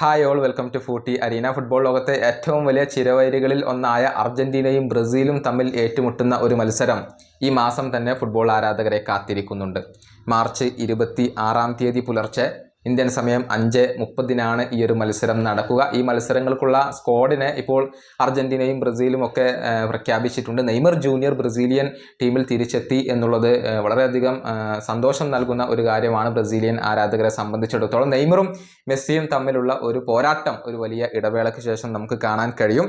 Hi all welcome to Footy Arena football ലോകത്തെ ഏറ്റവും വലിയ ചിരവൈരികളിൽ ഒന്നായ അർജന്റീനയും ബ്രസീലും തമ്മിൽ ഏറ്റുമുട്ടുന്ന ഒരു മത്സരം ഈ മാസം തന്നെ ഫുട്ബോൾ ആരാധകരെ കാത്തിരിക്കുന്നുണ്ട്. മാർച്ച് ഇരുപത്തി ആറാം തീയതി പുലർച്ചെ ഇന്ത്യൻ സമയം അഞ്ച് മുപ്പതിനാണ് ഈ ഒരു മത്സരം നടക്കുക. ഈ മത്സരങ്ങൾക്കുള്ള സ്ക്വാഡിനെ ഇപ്പോൾ അർജന്റീനയും ബ്രസീലും ഒക്കെ പ്രഖ്യാപിച്ചിട്ടുണ്ട്. നെയ്മർ ജൂനിയർ ബ്രസീലിയൻ ടീമിൽ തിരിച്ചെത്തി എന്നുള്ളത് വളരെയധികം സന്തോഷം നൽകുന്ന ഒരു കാര്യമാണ് ബ്രസീലിയൻ ആരാധകരെ സംബന്ധിച്ചിടത്തോളം. നെയ്മറും മെസ്സിയും തമ്മിലുള്ള ഒരു പോരാട്ടം ഒരു വലിയ ഇടവേളയ്ക്ക് ശേഷം നമുക്ക് കാണാൻ കഴിയും.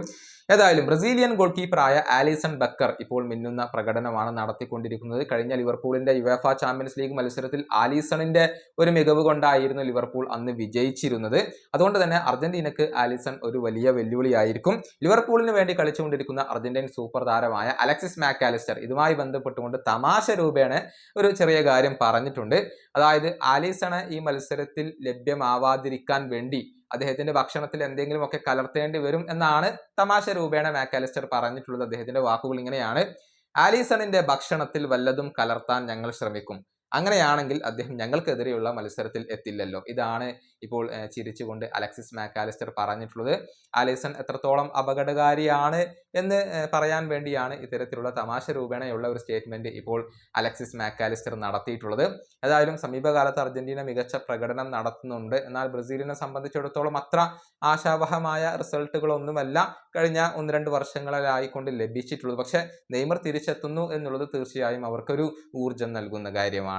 ഏതായാലും ബ്രസീലിയൻ ഗോൾ കീപ്പറായ ആലിസൺ ബക്കർ ഇപ്പോൾ മിന്നുന്ന പ്രകടനമാണ് നടത്തിക്കൊണ്ടിരിക്കുന്നത്. കഴിഞ്ഞ ലിവർപൂളിന്റെ യുവേഫ ചാമ്പ്യൻസ് ലീഗ് മത്സരത്തിൽ ആലിസണിന്റെ ഒരു മികവ് കൊണ്ടായിരുന്നു ലിവർപൂൾ അന്ന് വിജയിച്ചിരുന്നത്. അതുകൊണ്ട് തന്നെ അർജന്റീനക്ക് ആലിസൺ ഒരു വലിയ വെല്ലുവിളിയായിരിക്കും. ലിവർപൂളിന് വേണ്ടി കളിച്ചുകൊണ്ടിരിക്കുന്ന അർജന്റീൻ സൂപ്പർ താരമായ അലക്സിസ് മാക്കാലിസ്റ്റർ ഇതുമായി ബന്ധപ്പെട്ടുകൊണ്ട് തമാശ രൂപേണ ഒരു ചെറിയ കാര്യം പറഞ്ഞിട്ടുണ്ട്. അതായത് ആലിസണ് ഈ മത്സരത്തിൽ ലഭ്യമാവാതിരിക്കാൻ വേണ്ടി അദ്ദേഹത്തിന്റെ ഭക്ഷണത്തിൽ എന്തെങ്കിലും ഒക്കെ കലർത്തേണ്ടി വരും എന്നാണ് തമാശ രൂപേണ മാക്കാലിസ്റ്റർ പറഞ്ഞിട്ടുള്ളത്. അദ്ദേഹത്തിന്റെ വാക്കുകൾ ഇങ്ങനെയാണ്. ആലീസണിന്റെ ഭക്ഷണത്തിൽ വല്ലതും കലർത്താൻ ഞങ്ങൾ ശ്രമിക്കും. അങ്ങനെയാണെങ്കിൽ അദ്ദേഹം ഞങ്ങൾക്കെതിരെയുള്ള മത്സരത്തിൽ എത്തില്ലല്ലോ. ഇതാണ് ഇപ്പോൾ ചിരിച്ചുകൊണ്ട് അലക്സിസ് മാക്കാലിസ്റ്റർ പറഞ്ഞിട്ടുള്ളത്. ആലിസൺ എത്രത്തോളം അപകടകാരിയാണ് എന്ന് പറയാൻ വേണ്ടിയാണ് ഇത്തരത്തിലുള്ള തമാശ രൂപേണയുള്ള ഒരു സ്റ്റേറ്റ്മെന്റ് ഇപ്പോൾ അലക്സിസ് മാക്കാലിസ്റ്റർ നടത്തിയിട്ടുള്ളത്. ഏതായാലും സമീപകാലത്ത് അർജന്റീന മികച്ച പ്രകടനം നടത്തുന്നുണ്ട്. എന്നാൽ ബ്രസീലിനെ സംബന്ധിച്ചിടത്തോളം അത്ര ആശാവഹമായ റിസൾട്ടുകളൊന്നുമല്ല കഴിഞ്ഞ ഒന്ന് രണ്ട് വർഷങ്ങളിലായിക്കൊണ്ട് ലഭിച്ചിട്ടുള്ളത്. പക്ഷേ നെയ്മർ തിരിച്ചെത്തുന്നു എന്നുള്ളത് തീർച്ചയായും അവർക്കൊരു ഊർജം നൽകുന്ന കാര്യമാണ്.